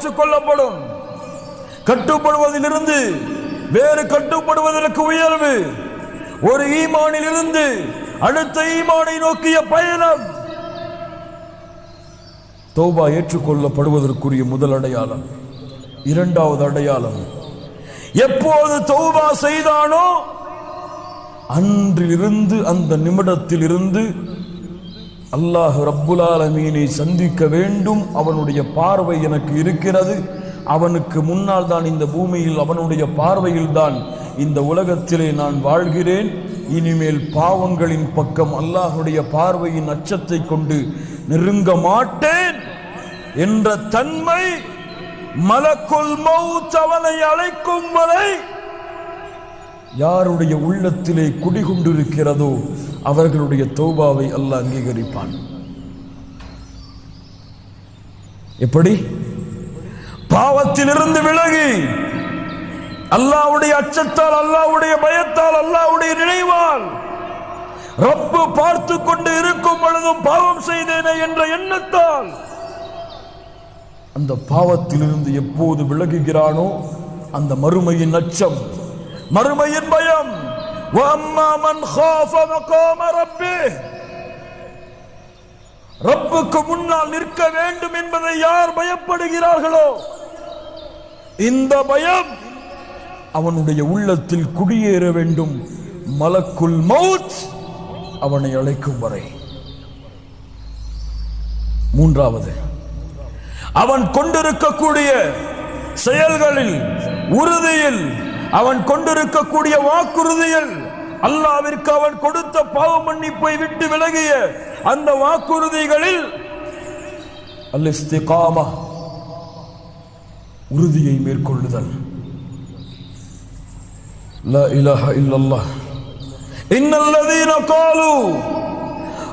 ஏற்றுக்கொள்ளப்படும். கட்டுப்படுவதிலிருந்து வேறு கட்டுப்படுவதற்கு உயர்வு. ஒரு ஈமானில் இருந்து அடுத்த ஈமானை நோக்கிய பயணம். தௌபா ஏற்றுக்கொள்ளப்படுவதற்குரிய முதல் அடையாளம் இரண்டாவது அடையாளம். எப்போது தௌபா செய்தானோ அன்றிலிருந்து அந்த நிமிடத்தில் இருந்து அல்லாஹ் ரப்புலாலமீனை சந்திக்க வேண்டும். அவனுடைய பார்வை எனக்கு இருக்கிறது. அவனுக்கு முன்னால் தான் இந்த பூமியில் அவனுடைய பார்வையில் தான் இந்த உலகத்திலே நான் வாழ்கிறேன். இனிமேல் பாவங்களின் பக்கம் அல்லாஹுடைய பார்வையின் அச்சத்தை கொண்டு நெருங்க மாட்டேன் என்ற தன்மை மலக்குள் மௌத் அவனை அழைக்கும் வரை யாருடைய உள்ளத்திலே குடிகொண்டிருக்கிறதோ அவர்களுடைய தௌபாவை அல்ல அங்கீகரிப்பான். எப்படி? பாவத்திலிருந்து விலகி அல்லாஹ்வுடைய அச்சத்தால் அல்லாவுடைய பயத்தால் அல்லாவுடைய நினைவால் ரப்பு பார்த்து கொண்டு இருக்கும் பொழுதும் பாவம் செய்தேனே என்ற எண்ணத்தால் அந்த பாவத்திலிருந்து எப்போது விலகுகிறானோ அந்த மறுமையின் அச்சம் மறுமையின் பயம். ரப்புக்கு முன்னால் நிற்க வேண்டும் என்பதை யார் பயப்படுகிறார்களோ? இந்த பயம் அவனுடைய உள்ளத்தில் குடியேற வேண்டும். மலக்குள் மவுத் அவனை அழைக்கும் வரை. மூன்றாவது. அவன் கொண்டிருக்கக்கூடிய செயல்களில் உறுதியில் அவன் கொண்டிருக்கக்கூடிய வாக்குறுதியில் அல்லாவிற்கு அவன் கொடுத்த பாவ மன்னிப்பை விட்டு விலகிய அந்த வாக்குறுதிகளில் அல் இஸ்திகாமா உறுதியை மேற்கொள்ளுதல் لا إله إلا الله إن الذين قالوا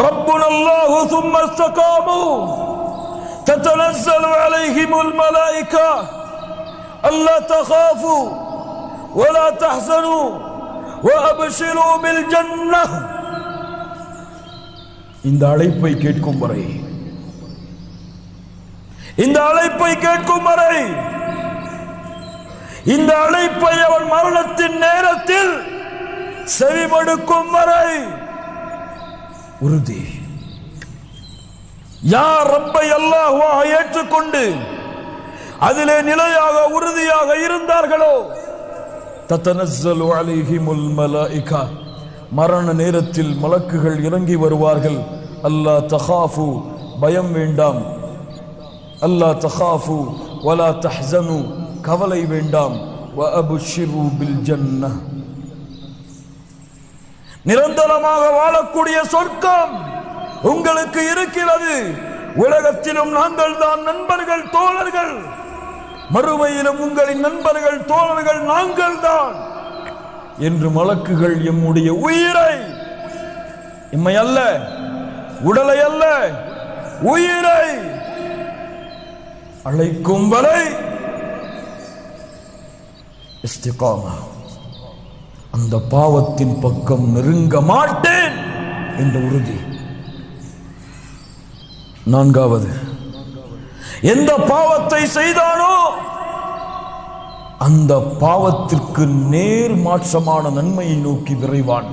ربنا الله ثم استقاموا تتنزل عليهم الملائكة ألا تخافوا ولا تحزنوا وأبشروا بالجنة இந்த அழைப்பை கேட்கும் வரை இந்த அழைப்பை கேட்கும் வரை இந்த அழைப்பை அவன் மரணத்தின் நேரத்தில் செவிமடுக்கும் வரை உறுதி யார் ரப்பை அல்லாஹ்வாக ஏற்றுக்கொண்டு அதிலே நிலையாக உறுதியாக இருந்தார்களோ தத்தனஸ்ஸலு அலைஹிமுல் மலாயிகா. மரண நேரத்தில் மலக்குகள் இறங்கி வருவார்கள். அல்லாஹ் தஹாஃபு பயம் வேண்டாம். அல்லாஹ் தஹாஃபு வலா தஹ்சனு கவலை வேண்டாம். வ அபுஷிரு பில் ஜன்ன நிரந்தரமாக வாழக்கூடிய சொர்க்கம் உங்களுக்கு இருக்கிறது. உலகத்திலும் நாங்கள் தான் நண்பர்கள் தோழர்கள். மறுமையிலும் உங்களின் நண்பர்கள் தோழர்கள் நாங்கள் தான் என்று மலக்குகள் எம்முடைய உயிரை. எம்மை அல்ல உடலை அல்ல உயிரை அழைக்கும் வரை இஸ்திகாமா அந்த பாவத்தின் பக்கம் நெருங்க மாட்டேன் என்ற உறுதி. நான்காவது எந்த பாவத்தை செய்தானோ அந்த பாவத்திற்கு நேர் மாற்றமான நன்மையை நோக்கி விரைவான்.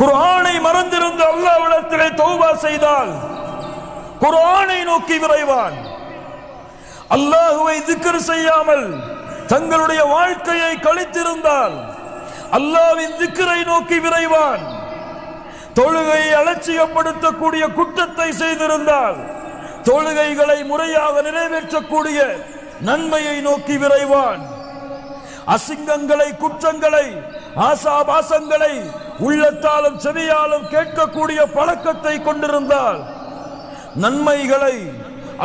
குரானை மறந்திருந்த அல்லாவிடத்திலே தௌபா செய்தால் குரானை நோக்கி விரைவான். அல்லாஹுவை திக்கர் செய்யாமல் தங்களுடைய வாழ்க்கையை கழித்திருந்தால் அல்லாவின் திக்கரை நோக்கி விரைவான். தொழுகையை அலட்சியப்படுத்தக்கூடிய குற்றத்தை செய்திருந்தால் தொழுகைகளை முறையாக நிறைவேற்றக்கூடிய நன்மையை நோக்கி விரைவான். அசிங்கங்களை குற்றங்களை ஆசாபாசங்களை உள்ளத்தாலும் செவியாலும் கேட்கக்கூடிய பழக்கத்தை கொண்டிருந்தால் நன்மைகளை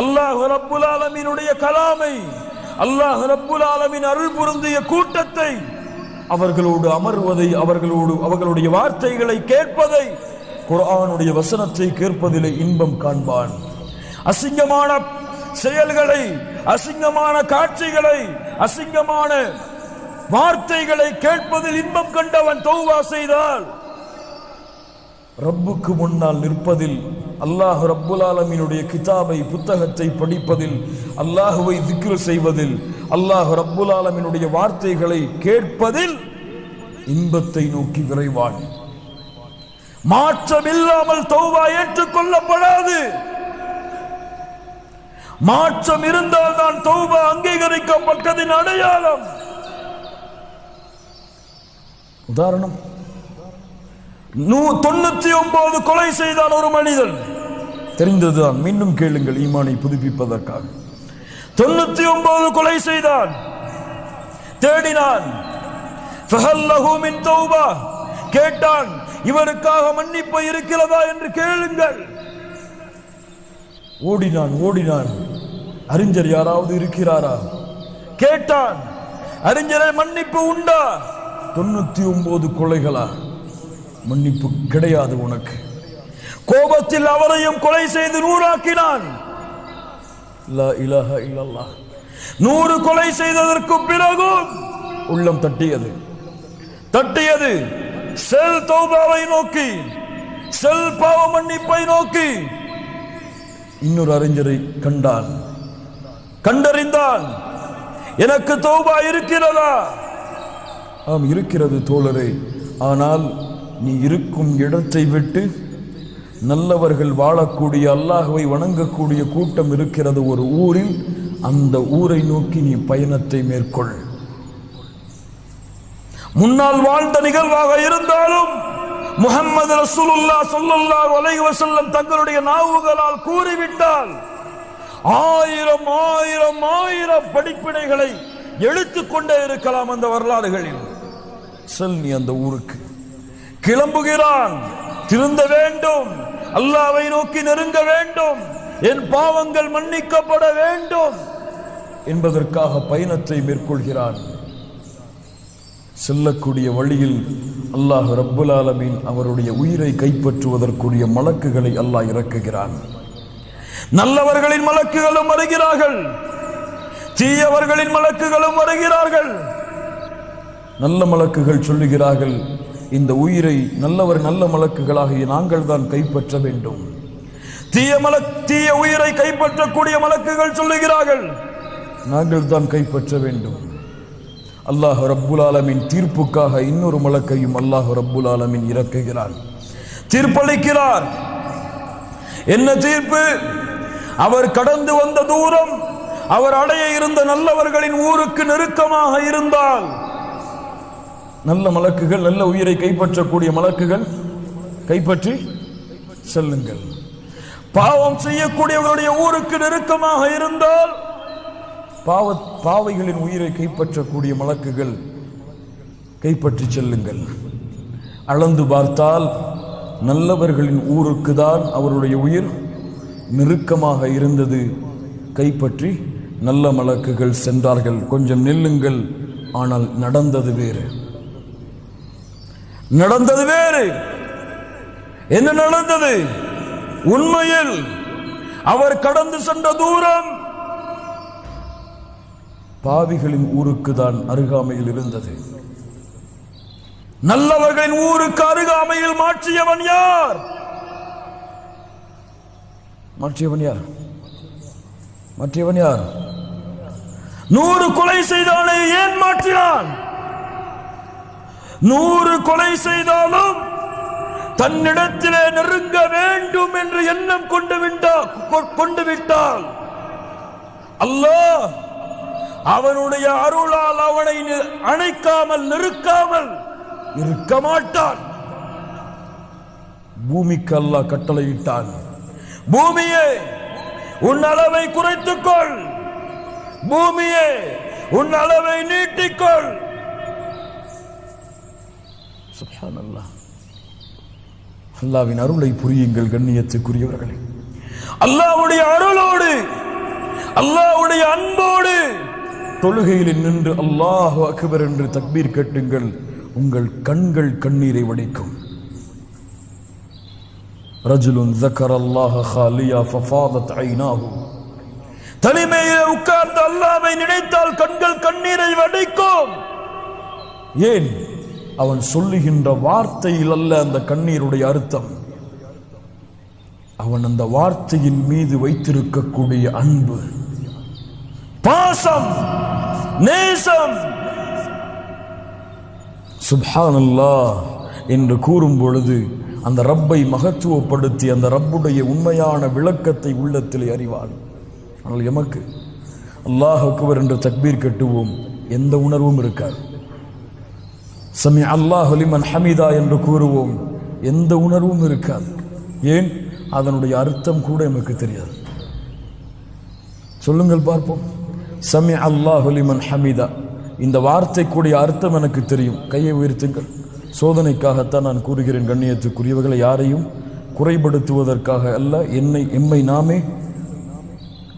அல்லாஹ் ரப்புல் ஆலமீனுடைய கலாமை அல்லாஹ் ரப்புல் ஆலமீன் அருள் புரிந்திய கூட்டத்தை அவர்களோடு அமர்வதை அவர்களோடு அவர்களுடைய வார்த்தைகளை கேட்பதை குரானுடைய வசனத்தை கேட்பதிலே இன்பம் காண்பான். அசிங்கமான செயல்களை அசிங்கமான காட்சிகளை அசிங்கமான வார்த்தைகளை கேட்பதில் இன்பம் கண்டவன் தௌவா செய்தால் ரப்புக்கு முன்னால் நிற்பதில் அல்லாஹ் ரப்புல் ஆலமீனுடைய கிதாபை புத்தகத்தை படிப்பதில் அல்லாஹுவை திக்ரு செய்வதில் அல்லாஹ் ரப்புல் ஆலமீனுடைய வார்த்தைகளை கேட்பதில் இன்பத்தை நோக்கி விரைவான். மாற்றம் இல்லாமல் ஏற்றுக்கொள்ளப்படாது. மாற்றம் இருந்தால் தான் தௌபா அங்கீகரிக்கப்பட்டதின் அடையாளம். உதாரணம் தொண்ணூத்தி ஒன்பது கொலை செய்தான் ஒரு மனிதன். தெரிந்ததுதான் மீண்டும் கேளுங்கள் ஈமானை புதுப்பிப்பதற்காக. தொண்ணூத்தி ஒன்பது கொலை செய்தான் தேடினான். கேட்டான் இவருக்காக மன்னிப்பு இருக்கிறதா? என்று கேளுங்கள். ஓடினான் ஓடினான். அறிஞர் யாராவது இருக்கிறாரா? கேட்டான். அறிஞரை மன்னிப்பு உண்டா? தொண்ணூத்தி ஒன்பது கொலைகளா? மன்னிப்பு கிடையாது உனக்கு. கோபத்தில் அவரையும் கொலை செய்து நூறாக்கினான். நூறு கொலை செய்ததற்கு பிறகும் உள்ளம் தட்டியது. தட்டியது. செல் தௌபாவை நோக்கி செல் பாவ மன்னிப்பை நோக்கி. இன்னொரு அறிஞரை கண்டான். கண்டறிந்தான். எனக்கு தௌபா இருக்கிறதா? ஆம் இருக்கிறது தோழரே. ஆனால் நீ இருக்கும் இடத்தை விட்டு நல்லவர்கள் வாழக்கூடிய அல்லாஹுவை வணங்கக்கூடிய கூட்டம் இருக்கிறது ஒரு ஊரில். அந்த ஊரை நோக்கி நீ பயணத்தை மேற்கொள். முன்னால் வாழ்ந்த நிகழ்வாக இருந்தாலும் முகமது ரசூலுல்லா சொல்லுல்லா வலைவசல்லம் தங்களுடைய நாவுகளால் கூறிவிட்டால் ஆயிரம் ஆயிரம் ஆயிரம் படிப்பினைகளை எழுத்துக்கொண்டே இருக்கலாம் அந்த வரலாறுகளில். செல் நீ அந்த ஊருக்கு. கிளம்புகிறான். திருந்த வேண்டும். அல்லாவை நோக்கி நெருங்க வேண்டும். என் பாவங்கள் மன்னிக்கப்பட வேண்டும். என்பதற்காக பயணத்தை மேற்கொள்கிறான். செல்லக்கூடிய வழியில் அல்லாஹ் ரப்புல் ஆலமீன் அவருடைய உயிரை கைப்பற்றுவதற்குரிய மலக்குகளை அல்லாஹ் இறக்குகிறான். நல்லவர்களின் மலக்குகளும் வருகிறார்கள். தீயவர்களின் மலக்குகளும் வருகிறார்கள். நல்ல மலக்குகள் சொல்லுகிறார்கள் இந்த உயிரை நல்லவர் நல்ல மலக்குகளாகிய நாங்கள் தான் கைப்பற்ற வேண்டும். தீய மல தீய உயிரை கைப்பற்றக்கூடிய மலக்குகள் சொல்லுகிறார்கள் நாங்கள் தான் கைப்பற்ற வேண்டும். அல்லாஹ் ரப்புல் ஆலமின் தீர்ப்புக்காக இன்னொரு மலக்கையும் அல்லாஹ் ரப்புல் ஆலமின் இறக்குகிறான். தீர்ப்பளிக்கிறார். என்ன தீர்ப்பு? அவர் கடந்து வந்த தூரம் அவர் அடைய இருந்த நல்லவர்களின் ஊருக்கு நெருக்கமாக இருந்தால் நல்ல மலக்குகள் நல்ல உயிரை கைப்பற்றக்கூடிய மலக்குகள் கைப்பற்றி செல்லுங்கள். பாவம் செய்யக்கூடியவர்களுடைய ஊருக்கு நெருக்கமாக இருந்தால் பாவ பாவைகளின் உயிரை கைப்பற்றக்கூடிய மலக்குகள் கைப்பற்றி செல்லுங்கள். அளந்து பார்த்தால் நல்லவர்களின் ஊருக்கு தான் அவருடைய உயிர் நெருக்கமாக இருந்தது. கைப்பற்றி நல்ல மலக்குகள் சென்றார்கள். கொஞ்சம் நில்லுங்கள். ஆனால் நடந்தது வேறு. நடந்தது வேறு. என்ன நடந்தது? உண்மையில் அவர் கடந்து சென்ற தூரம் பாவிகளின் ஊருக்கு தான் அருகாமையில் இருந்தது. நல்லவர்களின் ஊருக்கு அருகாமையில் மாற்றியவன் யார்? மற்றவன் யார்? மற்றவன் யார்? நூறு கொலை செய்தவனை ஏன் மாற்றினான்? நூறு கொலை செய்தாலும் தன்னிடத்திலே நெருங்க வேண்டும் என்று எண்ணம் கொண்டு விட்டால் கொண்டு விட்டால் அல்லாஹ் அவனுடைய அருளால் அவனை அணைக்காமல் நெருக்காமல் இருக்க மாட்டான். பூமிக்கு அல்லாஹ் கட்டளையிட்டான். பூமியே உன் அளவை குறைத்துக்கொள். பூமியே உன் அளவை நீட்டிக்கொள். அல்லாவின் அருளை புரியுங்கள் கண்ணியத்துக்குரியவர்களே. அல்லாஹ்வுடைய அருளோடு அல்லாஹ்வுடைய அன்போடு தொழுகையில் நின்று அல்லாஹ் அக்பர் என்று தக்பீர் கட்டுங்கள். உங்கள் கண்கள் கண்ணீரை வடிக்கும். ரஜுலுன் ஜக்கர் அல்லாஹ ஹாலியா ஃபஃபாதத் ஐனாகும் தனிமையில் உட்கார்ந்து அல்லாவை நினைத்தால் கண்கள் கண்ணீரை வடிக்கும். ஏன்? அவன் சொல்லுகின்ற வார்த்தையில் அல்ல அந்த கண்ணீருடைய அர்த்தம். அவன் அந்த வார்த்தையின் மீது வைத்திருக்கக்கூடிய அன்பு. பாசம் நேசம். சுபானல்லா என்று கூறும் பொழுது அந்த ரப்பை மகத்துவப்படுத்தி அந்த ரப்புடைய உண்மையான விளக்கத்தை உள்ளத்திலே அறிவான் ஆனால் எமக்கு அல்லாஹ் அக்பர் என்று தக்பீர் கட்டுவோம். எந்த உணர்வும் இருக்காது. சமி அல்லாஹ் லிமன் ஹமீதா என்று கூறுவோம். எந்த உணர்வும் இருக்காது. ஏன்? அதனுடைய அர்த்தம் கூட எமக்கு தெரியாது. சொல்லுங்கள் பார்ப்போம். சமி அல்லாஹ் லிமன் ஹமீதா. இந்த வார்த்தைக்குடைய அர்த்தம் எனக்கு தெரியும். கையை உயர்த்துங்கள். சோதனைக்காகத்தான் நான் கூறுகிறேன் கண்ணியத்துக்குரியவர்களை யாரையும் குறைபடுத்துவதற்காக அல்ல என்னை எம்மை நாமே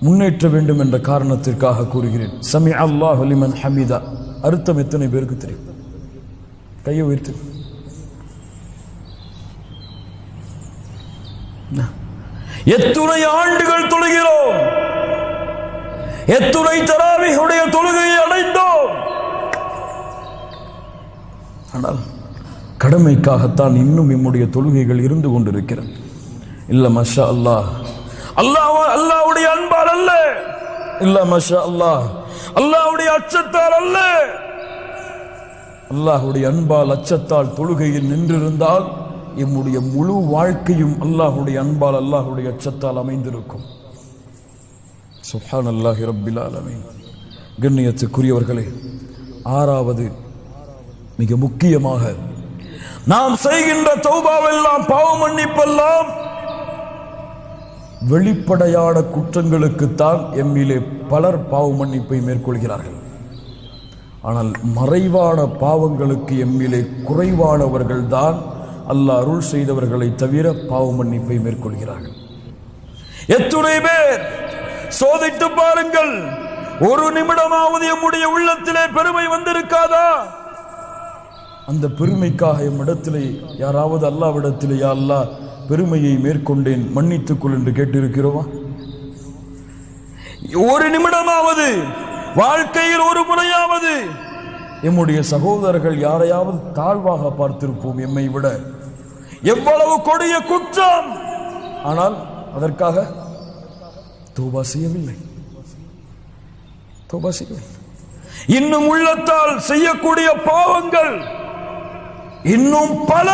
முன்னேற்ற வேண்டும் என்ற காரணத்திற்காக கூறுகிறேன். சமி அல்லாஹ் ஹலிமன் ஹமீதா. அர்த்தம் எத்தனை பேருக்கு தெரியும்? கையை உயர்த்து. எத்துணை ஆண்டுகள் தொழுகிறோம். எத்துணை தராவிகளுடைய தொழுகையை அடைந்தோம். ஆனால் கடமைக்காகத்தான் இன்னும் நம்முடைய தொழுகைகள் இருந்து கொண்டிருக்கிறது. இல்லை மஷா அல்லாஹ் அல்லாஹ் அல்லாஹ்வுடைய அன்பால் அல்ல. இல்ல மஷா அல்லாஹ் அல்லாஹ்வுடைய அச்சத்தால் அல்ல. அல்லாஹுடைய அன்பால் அச்சத்தால் தொழுகையில் நின்றிருந்தால் எம்முடைய முழு வாழ்க்கையும் அல்லாஹுடைய அன்பால் அல்லாஹுடைய அச்சத்தால் அமைந்திருக்கும். சுஹான் அல்லாஹி ரப்பில் ஆலமீன். கண்ணியத்துக்குரியவர்களே ஆறாவது மிக முக்கியமாக நாம் செய்கின்ற தௌபாவெல்லாம் பாவ மன்னிப்பெல்லாம் வெளிப்படையான குற்றங்களுக்குத்தான் எம்மிலே பலர் பாவ மன்னிப்பை மேற்கொள்கிறார்கள். ஆனால் மறைவான பாவங்களுக்கு எம்மிலே குறைவானவர்கள் தான் அல்லாஹ் அருள் செய்தவர்களை தவிர பாவ மன்னிப்பை மேற்கொள்கிறார்கள். எத்துணை பேர் சோதித்து பாருங்கள். ஒரு நிமிடமாவது எம்முடைய உள்ளத்திலே பெருமை வந்திருக்காதா? அந்த பெருமைக்காக எம்மிடத்திலே யாராவது அல்லாவிடத்திலே யா அல்லாஹ் பெருமையை மேற்கொண்டேன் மன்னித்துக் கொள் என்று கேட்டிருக்கிறோமா? ஒரு நிமிடமாவது வாழ்க்கையில் ஒரு முறையாவது எம்முடைய சகோதரர்கள் யாரையாவது தாழ்வாக பார்த்திருப்போம் எம்மை விட. எவ்வளவு கொடிய குற்றம்! ஆனால் அதற்காக தோபா செய்யவில்லை. தோபா செய்யவில்லை. இன்னும் உள்ளத்தால் செய்யக்கூடிய பாவங்கள் இன்னும் பல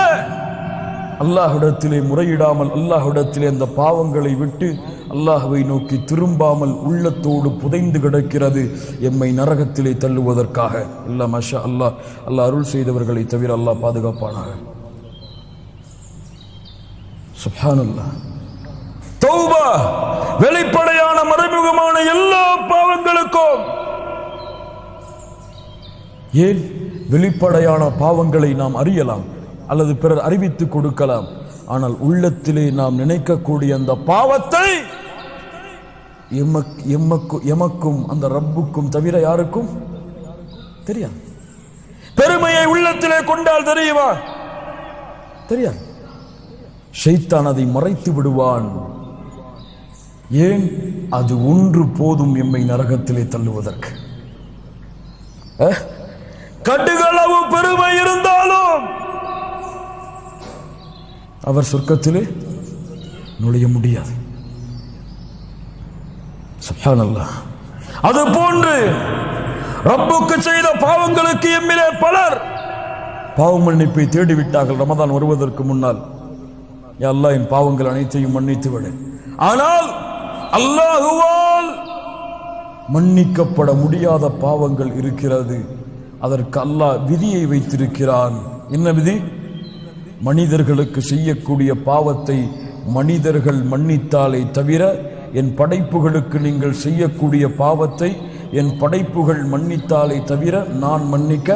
அல்லாஹிடத்திலே முறையிடாமல் அல்லாஹிடத்திலே அந்த பாவங்களை விட்டு அல்லாஹுவை நோக்கி திரும்பாமல் உள்ளத்தோடு புதைந்து கிடக்கிறது எம்மை நரகத்திலே தள்ளுவதற்காக. அல்லா மஷா அல்லாஹ். அல்லாஹ் அருள் செய்தவர்களை தவிர அல்லாஹ் பாதுகாப்பானாக. சுப்ஹானல்லாஹ். தௌபா வெளிப்படையான மறைமுகமான எல்லா பாவங்களுக்கும் ஏன் வெளிப்படையான பாவங்களை நாம் அறியலாம் அல்லது பிறர் அறிவித்து கொடுக்கலாம். ஆனால் உள்ளத்திலே நாம் நினைக்கக்கூடிய அந்த பாவத்தை எமக் எமக்கும் எமக்கும் அந்த ரப்புக்கும் தவிர யாருக்கும் தெரியாது. பெருமையை உள்ளத்திலே கொண்டால் தெரியுமா? தெரியாது. ஷைத்தான் அதை மறைத்து விடுவான். ஏன்? அது ஒன்று போதும் எம்மை நரகத்திலே தள்ளுவதற்கு. அஹ்? கடுகளவு பெருமை இருந்தாலும் அவர் சொர்க்கத்திலே நுழைய முடியாது. அது போன்று ரப்புக்கு செய்த பாவங்களுக்கு எம்மிலே பலர் பாவ மன்னிப்பை தேடிவிட்டார்கள். ரமதான் வருவதற்கு முன்னால் யா என் பாவங்கள் அனைத்தையும் மன்னித்து விடு. ஆனால் அல்லாஹுவால் மன்னிக்கப்பட முடியாத பாவங்கள் இருக்கிறது. அதற்கு அல்லாஹ் விதியை வைத்திருக்கிறான். என்ன விதி? மனிதர்களுக்கு செய்யக்கூடிய பாவத்தை மனிதர்கள் மன்னித்தாலே தவிர என் படைப்புகளுக்கு நீங்கள் செய்யக்கூடிய பாவத்தை என் படைப்புகள் மன்னித்தாலே தவிர நான் மன்னிக்க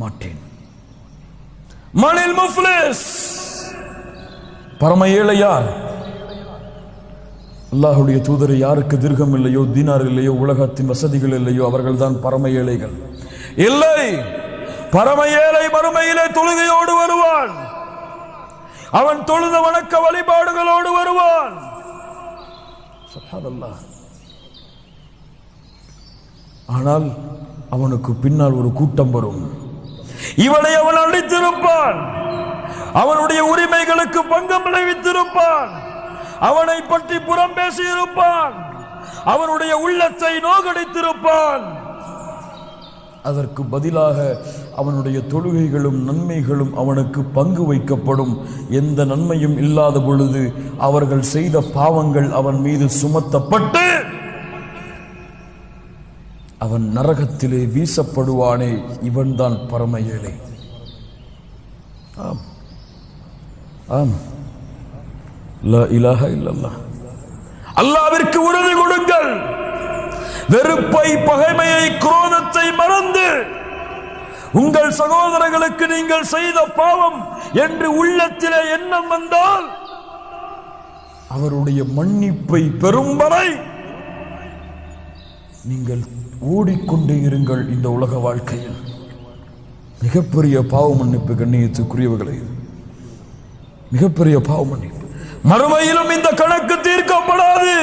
மாட்டேன். பரம ஏழையார்! அல்லாஹுடைய தூதரை யாருக்கு திருகம் இல்லையோ தீனார் இல்லையோ உலகத்தின் வசதிகள் இல்லையோ அவர்கள்தான் பரம ஏழைகள். இல்லை. பரம ஏழை மறுமையிலே தொழுகையோடு வருவான். அவன் தொழுத வணக்க வழிபாடுகளோடு வருவான். ஆனால் அவனுக்கு பின்னால் ஒரு கூட்டம் வரும். இவனை அவன் அடித்திருப்பான் அவனுடைய உரிமைகளுக்கு பங்கம் விளைவித்திருப்பான். அவனை பற்றி புறம் பேசியிருப்பான். அவனுடைய உள்ளத்தை நோகடித்திருப்பான். அதற்கு பதிலாக அவனுடைய தொழுகைகளும் நன்மைகளும் அவனுக்கு பங்கு வைக்கப்படும். எந்த நன்மையும் இல்லாத பொழுது அவர்கள் செய்த பாவங்கள் அவன் மீது சுமத்தப்பட்டு அவன் நரகத்திலே வீசப்படுவானே இவன்தான் பரம ஏழை ஆம். ஆம். லா இலாஹ அல்லாவிற்கு உறுதி கொடுங்கள். வெறுப்பை பகைமையை குரோதத்தை மறந்து உங்கள் சகோதரர்களுக்கு நீங்கள் செய்த பாவம் என்று உள்ளத்திலே எண்ணம் வந்தால் அவருடைய மன்னிப்பை பெறும் வரை நீங்கள் ஓடிக்கொண்டே இருங்கள் இந்த உலக வாழ்க்கையில். மிகப்பெரிய பாவ மன்னிப்பு கண்ணியத்துக்குரியவர்களே மிகப்பெரிய பாவ மன்னிப்பு. மறுமையிலும் இந்த கணக்கு தீர்க்கப்படாது.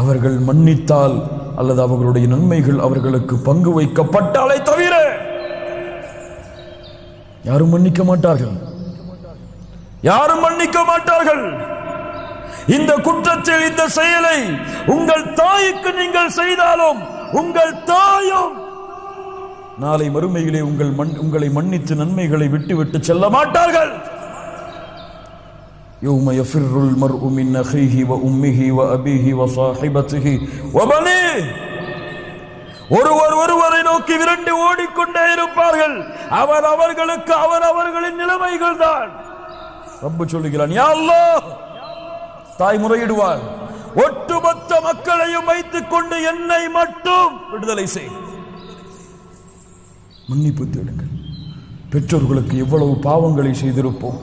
அவர்கள் மன்னித்தால் அல்லது அவர்களுடைய நன்மைகள் அவர்களுக்கு பங்கு வைக்கப்பட்டாலே தவிர யாரும் மன்னிக்க மாட்டார்கள். யாரும் மன்னிக்க மாட்டார்கள். இந்த குற்றத்தில் இந்த செயலை உங்கள் தாய்க்கு நீங்கள் செய்தாலும் உங்கள் தாயும் நாளை மறுமையிலே உங்கள் மண் உங்களை மன்னித்து நன்மைகளை விட்டுவிட்டு செல்ல மாட்டார்கள். يوم يفر المرء من أخيه وأمه وأبيه وصاحبته وبنيه ஒருவர் ஒருவரை நோக்கி விரண்டு ஓடிக்கொண்டே இருப்பார்கள் அவர் அவர்களுக்கு அவர் அவர்களின் நிலைமைகள் தான் ரப்பு சொல்லுகிறான் யா அல்லாஹ் தாய் முறையிடுவார் ஒட்டுமொத்த மக்களையும் வைத்துக் கொண்டு என்னை மட்டும் விடுதலை செய் மன்னிப்பு தேடுங்கள் பெற்றோர்களுக்கு எவ்வளவு பாவங்களை செய்திருப்போம்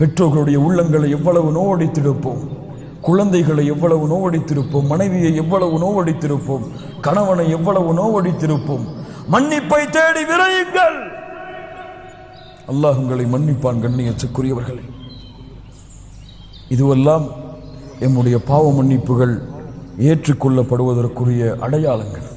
பெற்றோர்களுடைய உள்ளங்களை எவ்வளவு நோவடித்திருப்போம். குழந்தைகளை எவ்வளவு நோவடித்திருப்போம். மனைவியை எவ்வளவு நோவடித்திருப்போம். கணவனை எவ்வளவு நோவடித்திருப்போம். மன்னிப்பை தேடி விரையுங்கள். அல்லாஹ் உங்களை மன்னிப்பான் கண்ணியத்துக்குரியவர்களே. இதுவெல்லாம் எம்முடைய பாவ மன்னிப்புகள் ஏற்றுக்கொள்ளப்படுவதற்குரிய அடையாளங்கள்.